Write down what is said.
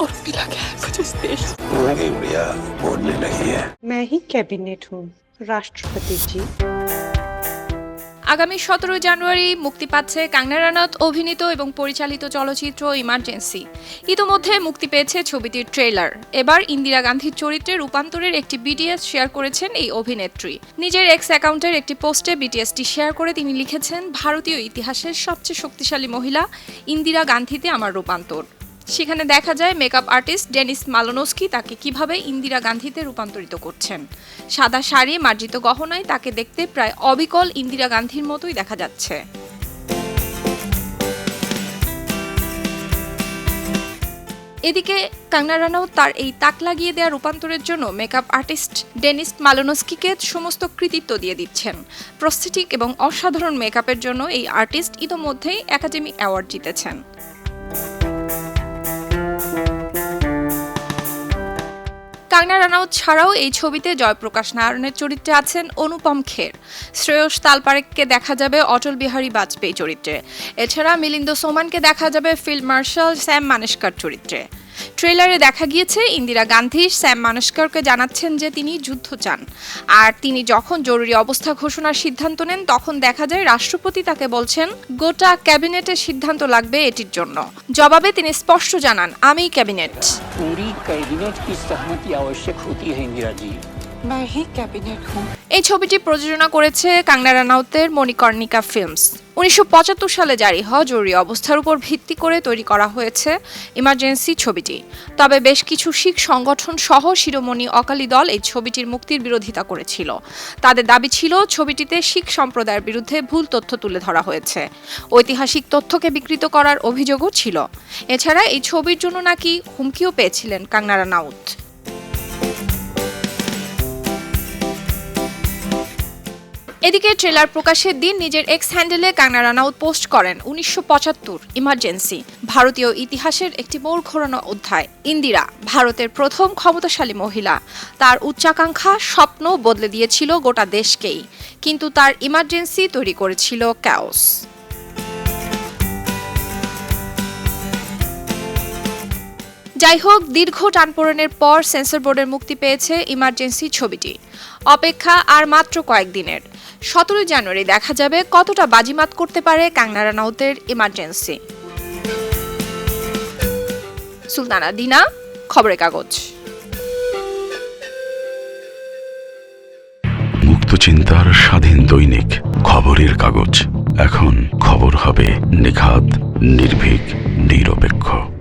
और पिला क्या है मुझे इस देश से? लगी गुड़िया बोलने लगी है मैं ही कैबिनेट हूँ राष्ट्रपति जी আগামী সতেরো জানুয়ারি মুক্তি পাচ্ছে কাঙ্গনা রানাত অভিনীত এবং পরিচালিত চলচ্চিত্র ইমার্জেন্সি ইতোমধ্যে মুক্তি পেয়েছে ছবিটির ট্রেলার এবার ইন্দিরা গান্ধীর চরিত্রে রূপান্তরের একটি বিটিএস শেয়ার করেছেন এই অভিনেত্রী নিজের এক্স অ্যাকাউন্টের একটি পোস্টে বিটিএসটি শেয়ার করে তিনি লিখেছেন ভারতীয় ইতিহাসের সবচেয়ে শক্তিশালী মহিলা ইন্দিরা গান্ধীতে আমার রূপান্তর সেখানে দেখা যায় মেকআপ আর্টিস্ট ডেনিস মালোনস্কি তাকে কীভাবে ইন্দিরা গান্ধীতে রূপান্তরিত করছেন। সাদা শাড়ি, মার্জিত গহনায় তাকে দেখতে প্রায় অবিকল ইন্দিরা গান্ধীর মতোই দেখা যাচ্ছে। এদিকে কাঙ্গনা রানাউত তার এই তাক লাগিয়ে দেওয়া রূপান্তরের জন্য মেকআপ আর্টিস্ট ডেনিস মালোনস্কিকে সমস্ত কৃতিত্ব দিয়ে দিচ্ছেন। প্রস্থেটিক এবং অসাধারণ মেকআপের জন্য এই আর্টিস্ট ইতোমধ্যেই একাডেমি অ্যাওয়ার্ড জিতেছেন। কাঙ্গনা রানাউত ছাড়াও এই ছবিতে জয়প্রকাশ নারায়ণের চরিত্রে আছেন অনুপম খের। শ্রেয়স তালপারেককে দেখা যাবে অটল বিহারী বাজপেয়ী চরিত্রে। এছাড়া মিলিন্দ সোমানকে দেখা যাবে ফিল্ড মার্শাল স্যাম মানেশকার চরিত্রে। ট্রেলারে দেখা গিয়েছে ইন্দিরা গান্ধী স্যাম মানস্করকে জানাচ্ছেন যে তিনি যুদ্ধ চান। আর তিনি যখন জরুরি অবস্থা ঘোষণার সিদ্ধান্ত নেন তখন দেখা যায় রাষ্ট্রপতি তাকে বলছেন গোটা ক্যাবিনেটের সিদ্ধান্ত লাগবে এটির জন্য। জবাবে তিনি স্পষ্ট জানান আমি ক্যাবিনেট। এই ছবিটি প্রযোজনা করেছে কাংনা রানাউতের মণিকর্ণিকা ফিল্মস। উনিশশো পঁচাত্তর সালে জারি হওয়া জরুরি অবস্থার উপর ভিত্তি করে তৈরি করা হয়েছে ইমার্জেন্সি ছবিটি। তবে বেশ কিছু শিখ সংগঠন সহ শিরোমণি অকালি দল এই ছবিটির মুক্তির বিরোধিতা করেছিল। তাদের দাবি ছিল, ছবিটিতে শিখ সম্প্রদায়ের বিরুদ্ধে ভুল তথ্য তুলে ধরা হয়েছে। ঐতিহাসিক তথ্যকে বিকৃত করার অভিযোগও ছিল। এছাড়া এই ছবির জন্য নাকি হুমকিও পেয়েছিলেন কাঙ্গনা রানাউত এদিকে ট্রেলার প্রকাশের দিন নিজের এক্স হ্যান্ডেলে কাঙ্গনা রানাউত পোস্ট করেন, উনিশশো পঁচাত্তর ইমার্জেন্সি ভারতীয় ইতিহাসের একটি মোড় ঘোরানো অধ্যায়, ইন্দিরা, ভারতের প্রথম ক্ষমতাশালী মহিলা। তার উচ্চাকাঙ্ক্ষা স্বপ্ন বদলে দিয়েছিল গোটা দেশকেই, কিন্তু তার ইমার্জেন্সি তৈরি করেছিল ক্যাওস যাই হোক দীর্ঘ টানপোড়েনের পর সেন্সর বোর্ডের মুক্তি পেয়েছে ইমার্জেন্সি ছবিটি। অপেক্ষা আর মাত্র কয়েকদিনের। সতেরোই জানুয়ারি দেখা যাবে কতটা বাজিমাত করতে পারে কাঙ্গনা রানাউতের ইমার্জেন্সি সুলতানা দিনা, খবরের কাগজ। মুক্ত চিন্তার স্বাধীন দৈনিক, খবরের কাগজ। এখন খবর হবে নিখাত, নির্ভীক, নিরপেক্ষ।